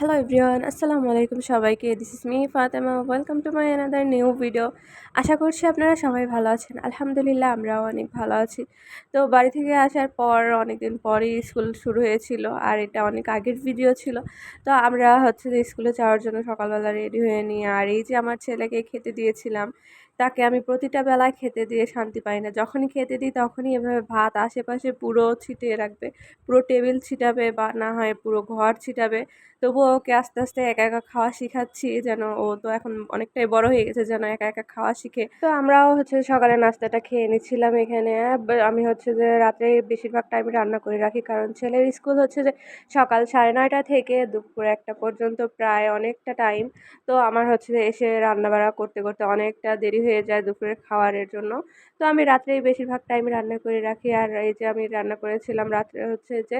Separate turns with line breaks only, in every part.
Hello everyone আসসালামু আলাইকুম সবাইকে। This is me Fatema welcome to my another new video আশা করছি আপনারা সবাই ভালো আছেন। আলহামদুলিল্লাহ, আমরাও অনেক ভালো আছি। তো বাড়ি থেকে আসার পর অনেকদিন পরই স্কুল শুরু হয়েছিল, আর এটা অনেক আগের ভিডিও ছিল। তো আমরা হচ্ছে যে স্কুলে যাওয়ার জন্য সকালবেলা রেডি হয়ে নিয়ে, আর এই যে আমার ছেলেকে খেতে দিয়েছিলাম তাকে আমি প্রতিটা বেলায় খেতে দিয়ে শান্তি পাই না। যখনই খেতে দিই তখনই এভাবে ভাত আশেপাশে পুরো ছিটিয়ে রাখবে, পুরো টেবিল ছিটাবে বা না হয় পুরো ঘর ছিটাবে। তবুও ওকে আস্তে আস্তে একা একা খাওয়া শিখাচ্ছি যেন ও তো এখন অনেকটাই বড় হয়ে গেছে যেন একা একা খাওয়া শিখে। তো আমরাও হচ্ছে সকালে নাস্তাটা খেয়ে নিচ্ছিলাম এখানে। আমি হচ্ছে যে রাত্রে বেশিরভাগ টাইম রান্না করে রাখি কারণ ছেলের স্কুল হচ্ছে যে সকাল সাড়ে নয়টা থেকে দুপুর একটা পর্যন্ত প্রায় অনেকটা টাইম তো আমার হচ্ছে এসে রান্নাবাড়া করতে করতে অনেকটা দেরি হয়ে যায় দুপুরের খাওয়ারের জন্য। তো আমি রাত্রেই বেশিরভাগ টাইম রান্না করে রাখি। আর এই যে আমি রান্না করেছিলাম রাত্রে হচ্ছে যে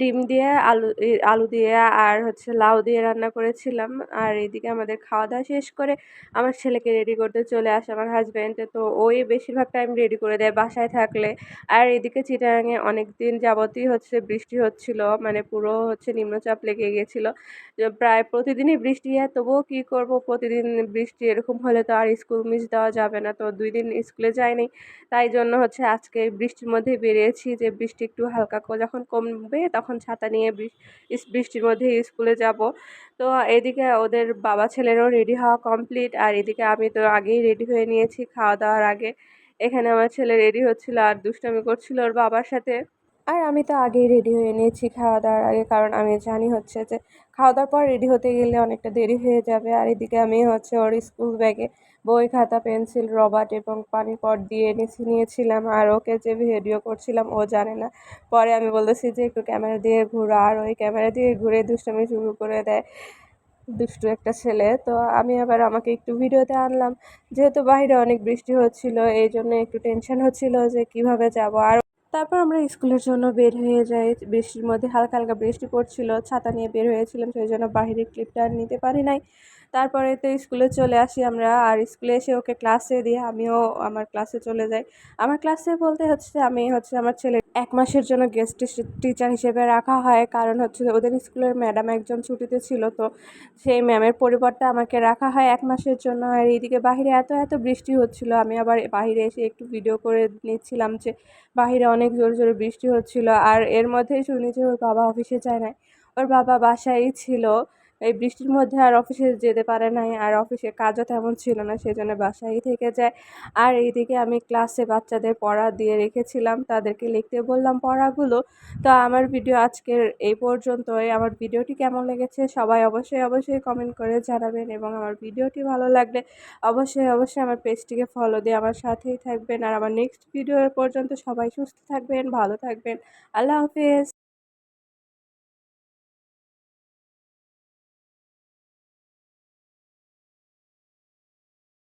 ডিম দিয়ে আলু আলু দিয়ে আর হচ্ছে লাউ দিয়ে রান্না করেছিলাম। আর এইদিকে আমাদের খাওয়া দাওয়া শেষ করে আমার ছেলেকে রেডি করতে চলে আসে আমার হাজব্যান্ড তো ওই বেশিরভাগ টাইম রেডি করে দেয় বাসায় থাকলে। আর এদিকে চিটাগাঙে অনেক দিন যাবতই হচ্ছে বৃষ্টি হচ্ছিল। মানে পুরো হচ্ছে নিম্নচাপ লেগে গিয়েছিল প্রায় প্রতিদিনই বৃষ্টি হয়। তবুও কী করব? প্রতিদিন বৃষ্টি এরকম হলে তো আর স্কুল মিস দেওয়া যাবে না। তো দুই দিন স্কুলে যায়নি। তাই জন্য হচ্ছে আজকে বৃষ্টির মধ্যে বেরিয়েছি যে বৃষ্টি একটু হালকা যখন কমবে তখন ছাতা নিয়ে বৃষ্টির মধ্যে স্কুলে যাব। তো এদিকে ওদের বাবা ছেলেরও রেডি হওয়া কমপ্লিট আর এদিকে আমি তো আগেই রেডি হয়ে নিয়েছি খাওয়া দাওয়ার আগে। এখানে আমার ছেলে রেডি হচ্ছিল আর দুষ্টামি করছিল ওর বাবার সাথে। আর আমি তো আগেই রেডি হয়ে নিয়েছি খাওয়া দাওয়ার আগে, কারণ আমি জানি হচ্ছে যে খাওয়া দাওয়ার পর রেডি হতে গেলে অনেকটা দেরি হয়ে যাবে। আর এদিকে আমি হচ্ছে ওর স্কুল ব্যাগে বই খাতা পেন্সিল, রবার্ট এবং পানি পট দিয়ে নিচে নিয়েছিলাম আর ওকে যে ভিডিও করছিলাম ও জানে না। পরে আমি বলতেছি যে একটু ক্যামেরা দিয়ে ঘুরা আর ওই ক্যামেরা দিয়ে ঘুরে দুষ্টামি শুরু করে দেয় দুষ্টু একটা ছেলে। তো আমি আবার আমাকে একটু ভিডিওতে আনলাম। যেহেতু বাইরে অনেক বৃষ্টি হচ্ছিল, এই জন্য একটু টেনশন হচ্ছিল যে কীভাবে যাব। আর তারপর আমরা স্কুলের জন্য বের হয়ে যাই। বৃষ্টির মধ্যে হালকা হালকা বৃষ্টি পড়ছিল, ছাতা নিয়ে বের হয়েছিলাম, সেই জন্য বাহিরের ক্লিপটা আর নিতে পারি নাই। তারপরে তো স্কুলে চলে আসি আমরা, আর স্কুলে এসে ওকে ক্লাসে দিয়ে আমিও আমার ক্লাসে চলে যাই। আমার ক্লাসে বলতে হচ্ছে আমি হচ্ছে আমার ছেলে এক মাসের জন্য গেস্ট টিচার হিসেবে রাখা হয়। কারণ হচ্ছে ওদের স্কুলের ম্যাডাম একজন ছুটিতে ছিল, তো সেই ম্যামের পরিবর্তে আমাকে রাখা হয় এক মাসের জন্য। আর এইদিকে বাহিরে এত এত বৃষ্টি হচ্ছিল, আমি আবার বাহিরে এসে একটু ভিডিও করে নিচ্ছিলাম যে, বাহিরে অনেক জোরে জোরে বৃষ্টি হচ্ছিল। আর এর মধ্যেই শুনি যে ওর বাবা অফিসে যায় না ওর বাবা বাসায়ই ছিল। এই বৃষ্টির মধ্যে আর অফিসে যেতে পারে নাই, আর অফিসে কাজও তেমন ছিল না সেই জন্য বাসায়ই থেকে যায়। আর এইদিকে আমি ক্লাসে বাচ্চাদের পড়া দিয়ে রেখেছিলাম, তাদেরকে লিখতে বললাম পড়াগুলো। তো আমার ভিডিও আজকের এই পর্যন্তই। আমার ভিডিওটি কেমন লেগেছে সবাই অবশ্যই অবশ্যই কমেন্ট করে জানাবেন, এবং আমার ভিডিওটি ভালো লাগলে অবশ্যই অবশ্যই আমার পেজটিকে ফলো দিয়ে আমার সাথেই থাকবেন। আর আমার নেক্সট ভিডিও পর্যন্ত সবাই সুস্থ থাকবেন, ভালো থাকবেন। আল্লাহ হাফেজ।